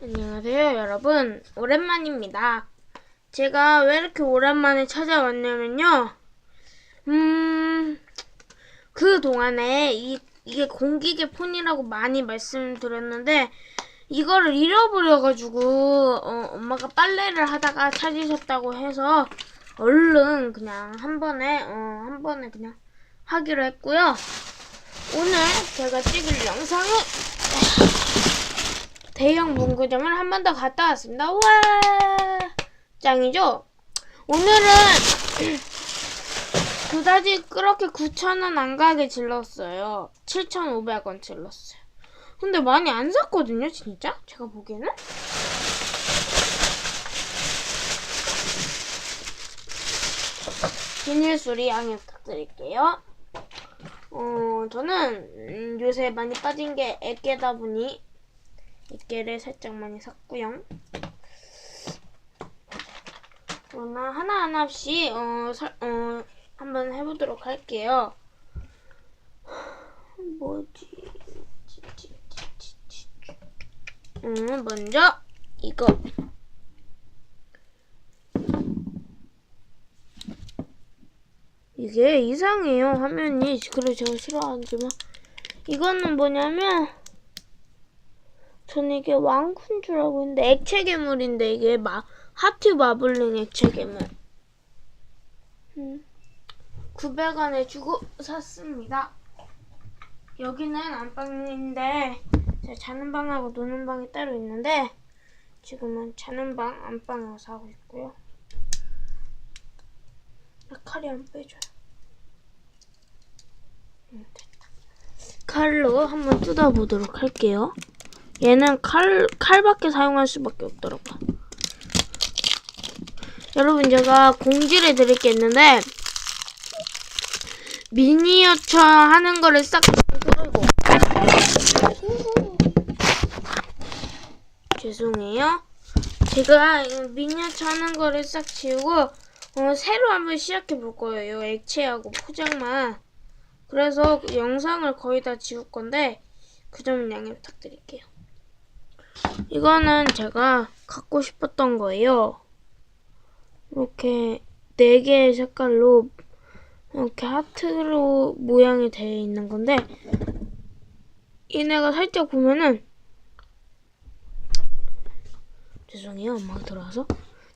안녕하세요, 여러분. 오랜만입니다. 제가 왜 이렇게 오랜만에 찾아왔냐면요. 음, 그 동안에 이, 이게 공기계 폰이라고 많이 말씀드렸는데, 이거를 잃어버려가지고, 어, 엄마가 빨래를 하다가 찾으셨다고 해서, 얼른 그냥 한 번에, 어, 한 번에 그냥 하기로 했고요. 오늘 제가 찍을 영상은, 대형 문구점을 한 번 더 갔다 왔습니다. 와 짱이죠? 오늘은 그다지 그렇게 9,000원 안 가게 질렀어요. 7,500원 질렀어요. 근데 많이 안 샀거든요, 진짜? 제가 보기에는? 비닐 소리 양해 부탁드릴게요. 어, 저는 음, 요새 많이 빠진 게 애깨다 보니 이끼를 살짝 많이 샀고요. 오늘 하나하나씩 어, 설, 어, 한번 해보도록 할게요. 뭐지? 음, 먼저 이거. 이게 이상해요 화면이 그래서 제가 싫어하지만 이거는 뭐냐면 저는 이게 왕군 줄 알고 있는데 액체 괴물인데 이게 마, 하트 마블링 액체 괴물. 음, 900원에 주고 샀습니다. 여기는 안방인데 제가 자는 방하고 노는 방이 따로 있는데 지금은 자는 방 안방에서 자고 있고요. 아, 칼이 안 빼줘요. 음, 됐다. 칼로 한번 뜯어보도록 할게요. 얘는 칼, 칼밖에 사용할 수밖에 없더라고요. 여러분, 제가 공지를 드릴 게 있는데, 미니어처 하는 거를 싹, 아이고. 죄송해요. 제가 이 미니어처 하는 거를 싹 지우고, 어, 새로 한번 시작해 볼 거예요. 액체하고 포장만. 그래서 그 영상을 거의 다 지울 건데, 그 점은 양해 부탁드릴게요. 이거는 제가 갖고 싶었던 거예요. 이렇게 네 개의 색깔로 이렇게 하트로 모양이 되어 있는 건데 얘네가 살짝 보면은 죄송해요 엄마가 들어와서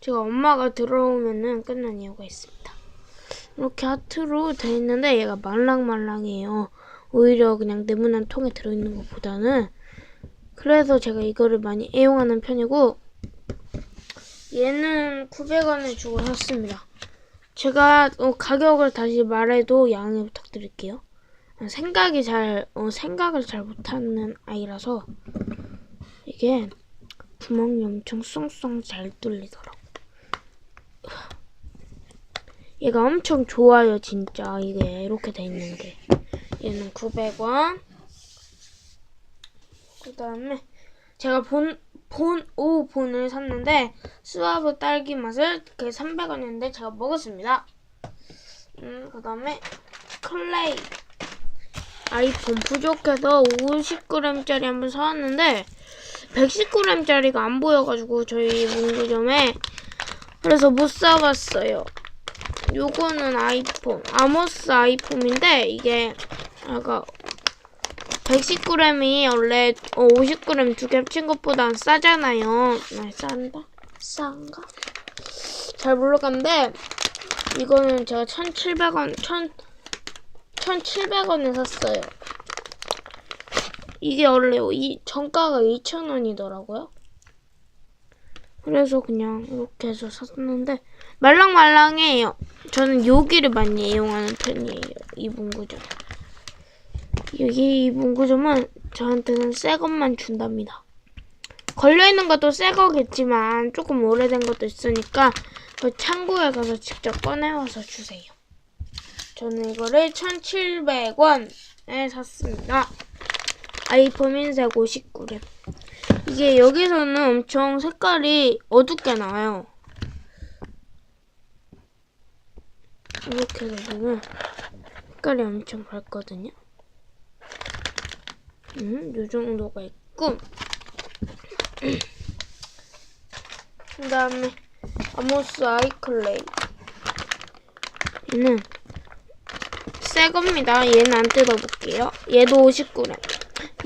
제가 엄마가 들어오면은 끝난 이유가 있습니다. 이렇게 하트로 되어 있는데 얘가 말랑말랑해요. 오히려 그냥 네모난 통에 들어있는 것보다는 그래서 제가 이거를 많이 애용하는 편이고 얘는 900원에 주고 샀습니다. 제가 어, 가격을 다시 말해도 양해 부탁드릴게요. 어, 생각이 잘 어, 생각을 잘 못하는 아이라서 이게 구멍이 엄청 쏙쏙 잘 뚫리더라고. 얘가 엄청 좋아요 진짜 이게 이렇게 돼 있는 게 얘는 900원 그 다음에 제가 본, 본, 오 본을 샀는데 수아브 딸기 맛을 그게 300원이었는데 제가 먹었습니다. 음, 그 다음에 클레이 아이폰 부족해서 50g짜리 한번 사왔는데 119g짜리가 안 보여가지고 저희 문구점에 그래서 못 사왔어요. 요거는 아이폰 아모스 아이폰인데 이게 아까 119g이 원래 50g 두 개 합친 것보다 싸잖아요. 아, 싼다? 싼가? 잘 모르겠는데 이거는 제가 1,700원, 1,000, 1,700원에 샀어요. 이게 원래 이 정가가 2,000원이더라고요. 그래서 그냥 이렇게 해서 샀는데 말랑말랑해요. 저는 여기를 많이 이용하는 편이에요. 이 문구점. 여기 이 문구점은 저한테는 새 것만 준답니다. 걸려있는 것도 새 거겠지만 조금 오래된 것도 있으니까 그 창고에 가서 직접 꺼내와서 주세요. 저는 이거를 1,700원에 샀습니다. 아이폰 흰색 59렙. 이게 여기서는 엄청 색깔이 어둡게 나와요. 이렇게 되면 색깔이 엄청 밝거든요. 음, 요 정도가 있고 그 다음에 아모스 아이클레이. 얘는 새 겁니다. 얘는 안 뜯어볼게요. 얘도 50g.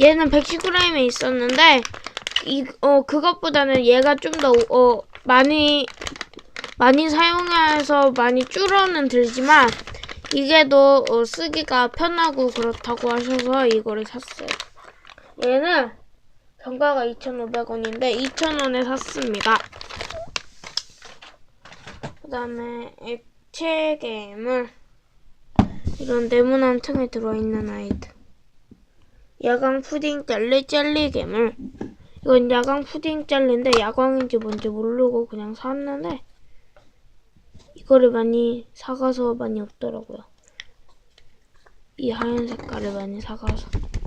얘는 110g에 있었는데 이 어 그것보다는 얘가 좀 더 어 많이 많이 사용해서 많이 줄어는 들지만 이게 더 어, 쓰기가 편하고 그렇다고 하셔서 이거를 샀어요. 얘는 정가가 2,500원인데 2,000원에 샀습니다. 그 다음에 액체 괴물 이런 네모난 틈에 들어있는 아이들 야광 푸딩 젤리 젤리 괴물 이건 야광 푸딩 젤리인데 야광인지 뭔지 모르고 그냥 샀는데 이거를 많이 사가서 많이 없더라고요. 이 하얀 색깔을 많이 사가서 오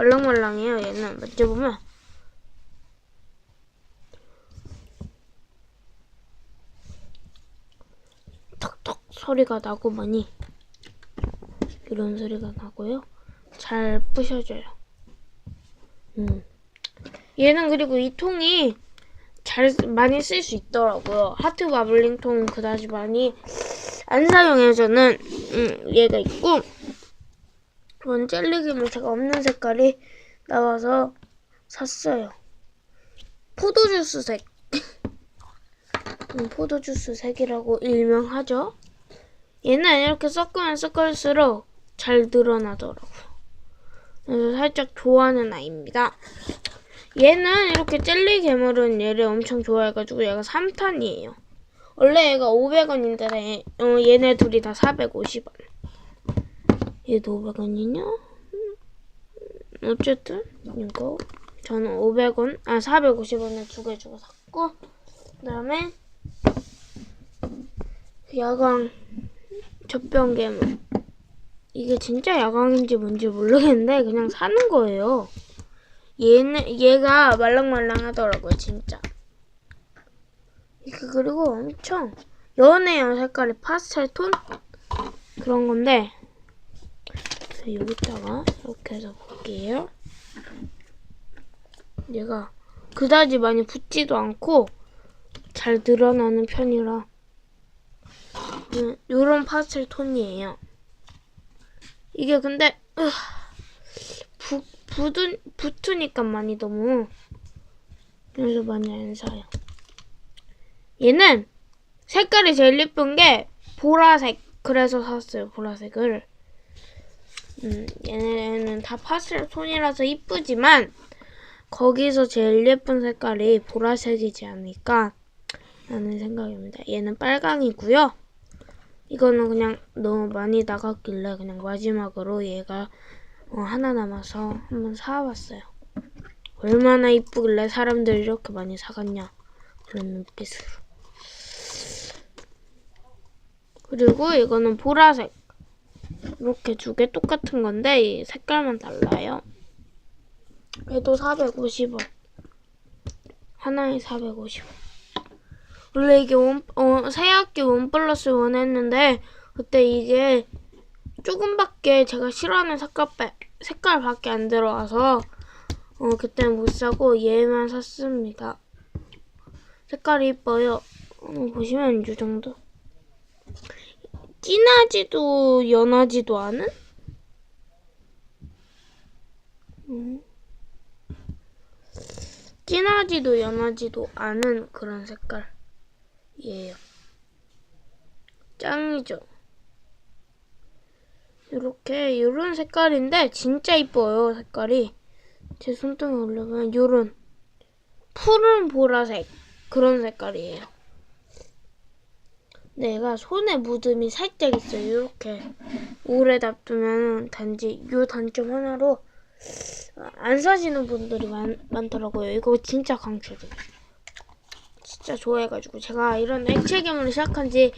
말랑말랑해요 얘는. 만져보면. 톡톡 소리가 나고 많이 이런 소리가 나고요. 잘 부셔져요. 음. 얘는 그리고 이 통이 잘 쓰- 많이 쓸 수 있더라고요. 하트 마블링 통 그다지 많이 안 사용해요 저는 음, 얘가 있고 이건 젤리김을 제가 없는 색깔이 나와서 샀어요. 포도주스 색. 음, 포도주스 색이라고 일명하죠. 얘는 이렇게 섞으면 섞을수록 잘 늘어나더라고요. 그래서 살짝 좋아하는 아이입니다. 얘는 이렇게 젤리 괴물은 얘를 엄청 좋아해가지고 얘가 3탄이에요. 원래 얘가 500원인데 어, 얘네 둘이 다 450원. 얘도 500원이냐? 어쨌든 이거 저는 500원, 아 450원에 두 개 주고 샀고 그 다음에 야광 젖병 괴물 이게 진짜 야광인지 뭔지 모르겠는데 그냥 사는 거예요. 얘는 얘가 말랑말랑하더라고요 진짜. 그리고 엄청 연해요 색깔이 파스텔 톤 그런 건데 그래서 여기다가 이렇게 해서 볼게요. 얘가 그다지 많이 붙지도 않고 잘 늘어나는 편이라 음, 요런 파스텔 톤이에요. 이게 근데 으, 부, 붙은, 붙으니까 많이 너무 그래서 많이 안 사요. 얘는 색깔이 제일 예쁜 게 보라색 그래서 샀어요 보라색을 음, 얘네는 다 파스텔 톤이라서 이쁘지만 거기서 제일 예쁜 색깔이 보라색이지 않을까 라는 생각입니다. 얘는 빨강이고요. 이거는 그냥 너무 많이 나갔길래 그냥 마지막으로 얘가 어, 하나 남아서 한번 사와봤어요. 얼마나 이쁘길래 사람들이 이렇게 많이 사갔냐 그런 눈빛으로. 그리고 이거는 보라색. 이렇게 두 개 똑같은 건데 이 색깔만 달라요. 얘도 450원. 하나에 450원. 원래 이게 원, 어, 새 학기 원 플러스 원 했는데 그때 이게 조금밖에 제가 싫어하는 색깔 색깔밖에 안 들어와서 어, 그때는 못 사고 얘만 샀습니다. 색깔이 이뻐요. 어, 보시면 이 정도. 진하지도 연하지도 않은? 음. 진하지도 연하지도 않은 그런 색깔이에요. 짱이죠. 이렇게 이런 색깔인데 진짜 이뻐요 색깔이. 제 손등에 올려보면 이런 푸른 보라색 그런 색깔이에요. 내가 손에 묻음이 살짝 있어요. 이렇게 오래 놔두면 단지 이 단점 하나로 안 사시는 분들이 많, 많더라고요. 이거 진짜 강추드려요. 진짜 좋아해가지고 제가 이런 액체 괴물을 시작한 지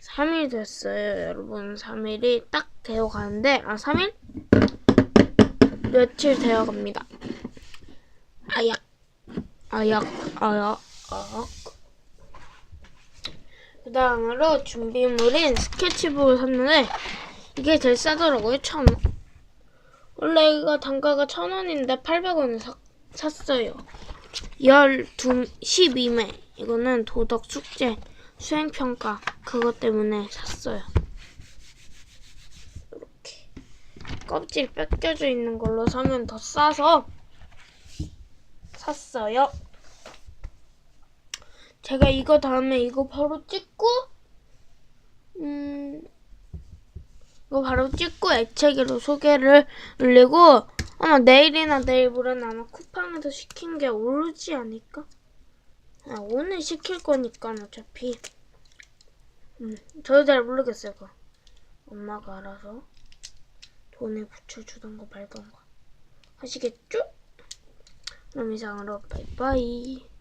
3일 됐어요. 여러분 3일이 딱 되어 가는데 아 3일? 며칠 되어 갑니다. 아약 아약 아약 아약 그 다음으로 준비물인 스케치북을 샀는데 이게 제일 싸더라고요. 천 원. 원래 이거 단가가 천 원인데 800원에 사, 샀어요. 12, 12매. 이거는 도덕 숙제 수행평가 그것 때문에 샀어요. 이렇게 껍질 뺏겨져 있는 걸로 사면 더 싸서 샀어요. 제가 이거 다음에 이거 바로 찍고 음 이거 바로 찍고 액체기로 소개를 올리고 아마 내일이나 내일 모레는 아마 쿠팡에서 시킨 게 오르지 않을까? 아, 오늘 시킬 거니까 어차피 음, 저도 잘 모르겠어요 그거 엄마가 알아서 돈에 붙여주던가 말던가 하시겠죠? 그럼 이상으로 바이바이